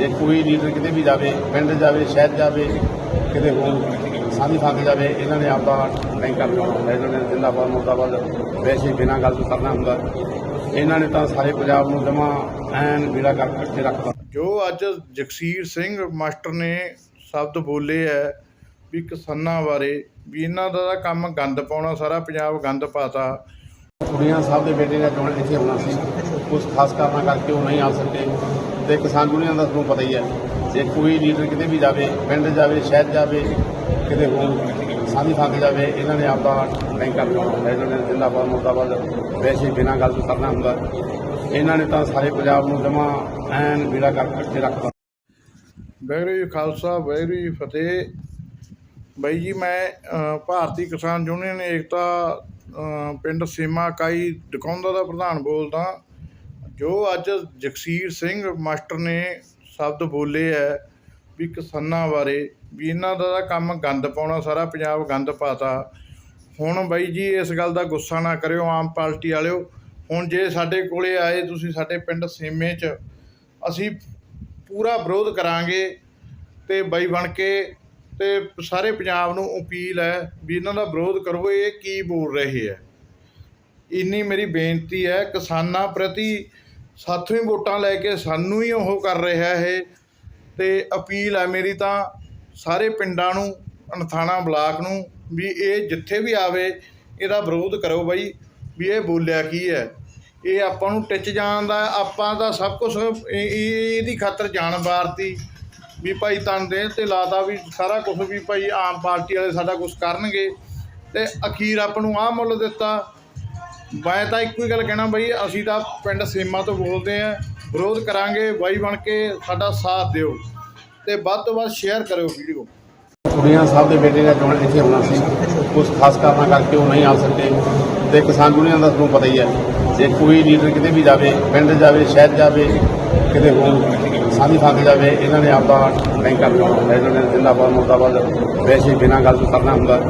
ਜੇ ਕੋਈ ਲੀਡਰ ਕਿਤੇ ਵੀ ਜਾਵੇ ਪਿੰਡ ਜਾਵੇ ਸ਼ਹਿਰ ਜਾਵੇ ਕਿਤੇ ਹੋਰ ਸਾਂਝੀ ਥਾਂ ਤੇ ਜਾਵੇ ਇਹਨਾਂ ਨੇ ਆਪਦਾ ਟੈਂਕਰ ਲਾਉਣਾ ਹੁੰਦਾ ਇਹਨਾਂ ਨੇ ਜ਼ਿੰਦਾਬਾਦ ਮੁਰਦਾਬਾਦ ਵੈਸੇ ਬਿਨਾਂ ਗੱਲ ਤੋਂ ਕਰਨਾ ਹੁੰਦਾ। ਇਹਨਾਂ ਨੇ ਤਾਂ ਸਾਰੇ ਪੰਜਾਬ ਨੂੰ ਜਮਾ ਐਨ ਬੀੜਾ ਕਰ ਕੇ ਰੱਖਤਾ ਜੋ ਅੱਜ ਜਗਸੀਰ ਸਿੰਘ ਮਾਸਟਰ ਨੇ ਸ਼ਬਦ ਬੋਲੇ ਹੈ ਵੀ ਕਿਸਾਨਾਂ ਬਾਰੇ ਵੀ ਇਹਨਾਂ ਦਾ ਤਾਂ ਕੰਮ ਗੰਦ ਪਾਉਣਾ ਸਾਰਾ ਪੰਜਾਬ ਗੰਦ ਪਾਤਾ। ਕੁੜੀਆਂ ਸਾਹਿਬ ਦੇ ਬੇਟੇ ਨੇ ਚੋਣ ਇੱਥੇ ਹੋਣਾ ਸੀ। ਉਸ ਖਾਸ ਕਾਰਨਾਂ ਕਰਕੇ ਉਹ ਨਹੀਂ ਆ ਸਕੇ। ਤੇ ਕਿਸਾਨ ਯੂਨੀਅਨ ਦਾ ਤੁਹਾਨੂੰ ਪਤਾ ਹੀ ਹੈ ਜੇ ਕੋਈ ਲੀਡਰ ਕਿਤੇ ਵੀ ਜਾਵੇ, ਪਿੰਡ ਜਾਵੇ, ਸ਼ਹਿਰ ਜਾਵੇ, ਕਿਤੇ ਹੋਰ ਸਾਂਝੀ ਥਾਂ ਤੇ ਜਾਵੇ, ਇਹਨਾਂ ਨੇ ਆਪਦਾ ਨਹੀਂ ਕਰਨਾ ਹੁੰਦਾ ਇਹਨਾਂ ਨੇ ਜ਼ਿੰਦਾਬਾਦ, ਮੁਰਦਾਬਾਦ, ਵੈਸੇ ਬਿਨਾਂ ਗੱਲ ਤੋਂ ਕਰਨਾ ਹੁੰਦਾ। ਇਹਨਾਂ ਨੇ ਤਾਂ ਸਾਰੇ ਪੰਜਾਬ ਨੂੰ ਜਮਾ ਐਨ ਬੀੜਾ ਕਰ ਕੇ ਰੱਖਤਾ ਵਾਹਿਗੁਰੂ ਜੀ ਖਾਲਸਾ, ਵਾਹਿਗੁਰੂ ਜੀ ਫਤਿਹ। ਬਾਈ ਜੀ, ਮੈਂ ਭਾਰਤੀ ਕਿਸਾਨ ਯੂਨੀਅਨ ਏਕਤਾ ਪਿੰਡ ਸੀਮਾ ਇਕਾਈ, ਡਕੌਂਦਾ ਦਾ ਪ੍ਰਧਾਨ ਬੋਲਦਾ। ਜੋ ਅੱਜ ਜਗਸੀਰ ਸਿੰਘ ਮਾਸਟਰ ਨੇ ਸ਼ਬਦ ਬੋਲੇ ਹੈ ਵੀ ਕਿਸਾਨਾਂ ਬਾਰੇ, ਵੀ ਇਹਨਾਂ ਦਾ ਤਾਂ ਕੰਮ ਗੰਦ ਪਾਉਣਾ, ਸਾਰਾ ਪੰਜਾਬ ਗੰਦ ਪਾਤਾ। ਹੁਣ ਬਾਈ ਜੀ, ਇਸ ਗੱਲ ਦਾ ਗੁੱਸਾ ਨਾ ਕਰਿਓ ਆਮ ਪਾਰਟੀ ਵਾਲਿਓ। ਹੁਣ ਜੇ ਸਾਡੇ ਕੋਲੇ ਆਏ, ਤੁਸੀਂ ਸਾਡੇ ਪਿੰਡ ਸੀਮੇ 'ਚ, ਅਸੀਂ ਪੂਰਾ ਵਿਰੋਧ ਕਰਾਂਗੇ ਤੇ ਬਾਈ ਬਣ ਕੇ ਤੇ ਸਾਰੇ ਪੰਜਾਬ ਨੂੰ ਅਪੀਲ ਹੈ ਵੀ ਇਹਨਾਂ ਦਾ ਵਿਰੋਧ ਕਰੋ, ਇਹ ਕੀ ਬੋਲ ਰਹੇ ਹੈ। ਇੰਨੀ ਮੇਰੀ ਬੇਨਤੀ ਹੈ, ਕਿਸਾਨਾਂ ਪ੍ਰਤੀ ਸਾਥੋਂ ਹੀ ਵੋਟਾਂ ਲੈ ਕੇ ਸਾਨੂੰ ਹੀ ਉਹ ਕਰ ਰਿਹਾ ਹੈ ਤੇ ਅਪੀਲ ਆ ਮੇਰੀ ਤਾਂ ਸਾਰੇ ਪਿੰਡਾਂ ਨੂੰ ਅਨਥਾਣਾ ਬਲਾਕ ਨੂੰ ਵੀ ਇਹ ਜਿੱਥੇ ਵੀ ਆਵੇ, ਇਹਦਾ ਵਿਰੋਧ ਕਰੋ ਬਾਈ ਵੀ ਇਹ ਬੋਲਿਆ ਕੀ ਹੈ। ਇਹ ਆਪਾਂ ਨੂੰ ਟਿੱਚ ਜਾਣ ਦਾ, ਆਪਾਂ ਦਾ ਸਭ ਕੁਝ ਇਹਦੀ ਖਾਤਰ ਜਾਣ ਵਾਰਤੀ ਵੀ ਭਾਈ ਤਨ ਦੇ ਤੇ ਲਾਦਾ ਵੀ ਸਾਰਾ ਕੁਝ ਵੀ ਭਾਈ ਆਮ ਪਾਰਟੀ ਵਾਲੇ ਸਾਡਾ ਕੁਝ ਕਰਨਗੇ। ਤੇ ਅਖੀਰ ਆਪ ਨੂੰ ਆਹ ਮੁੱਲ ਦਿੱਤਾ ਮੈਂ ਤਾਂ ਇੱਕੋ ਹੀ ਗੱਲ ਕਹਿਣਾ ਬਈ, ਅਸੀਂ ਤਾਂ ਪਿੰਡ ਸੇਮਾ ਤੋਂ ਬੋਲਦੇ ਆਂ ਵਿਰੋਧ ਕਰਾਂਗੇ, ਬਾਈ ਬਣ ਕੇ ਸਾਡਾ ਸਾਥ ਦਿਓ ਤੇ ਵੱਧ ਤੋਂ ਵੱਧ ਸ਼ੇਅਰ ਕਰਿਓ ਵੀਡੀਓ। ਕੁੜੀਆਂ ਸਾਹਿਬ ਦੇ ਬੇਟੇ ਨੇ ਚੋਣ ਇੱਥੇ ਹੋਣਾ ਸੀ। ਉਸ ਖਾਸ ਕਾਰਨਾਂ ਕਰਕੇ ਉਹ ਨਹੀਂ ਆ ਸਕੇ ਤੇ ਕਿਸਾਨ ਯੂਨੀਅਨ ਦਾ ਤੁਹਾਨੂੰ ਪਤਾ ਹੀ ਹੈ, ਜੇ ਕੋਈ ਲੀਡਰ ਕਿਤੇ ਵੀ ਜਾਵੇ, ਪਿੰਡ ਜਾਵੇ, ਸ਼ਹਿਰ ਜਾਵੇ ਕਿਤੇ ਹੋਰ ਸਾਂਝੀ ਥਾਂ ਤੇ ਜਾਵੇ, ਇਹਨਾਂ ਨੇ ਆਪਦਾ ਟੈਂਕਰ ਲਾਉਣਾ ਹੁੰਦਾ ਇਹਨਾਂ ਨੇ ਜ਼ਿੰਦਾਬਾਦ ਮੁਰਦਾਬਾਦ ਵੈਸੇ ਬਿਨਾਂ ਗੱਲ ਤੋਂ ਕਰਨਾ ਹੁੰਦਾ।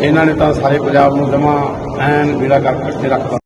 ਇਹਨਾਂ ਨੇ ਤਾਂ ਸਾਰੇ ਪੰਜਾਬ ਨੂੰ ਜਮਾ ਐਨ ਬੀੜਾ ਕਰਕੇ ਰੱਖਤਾ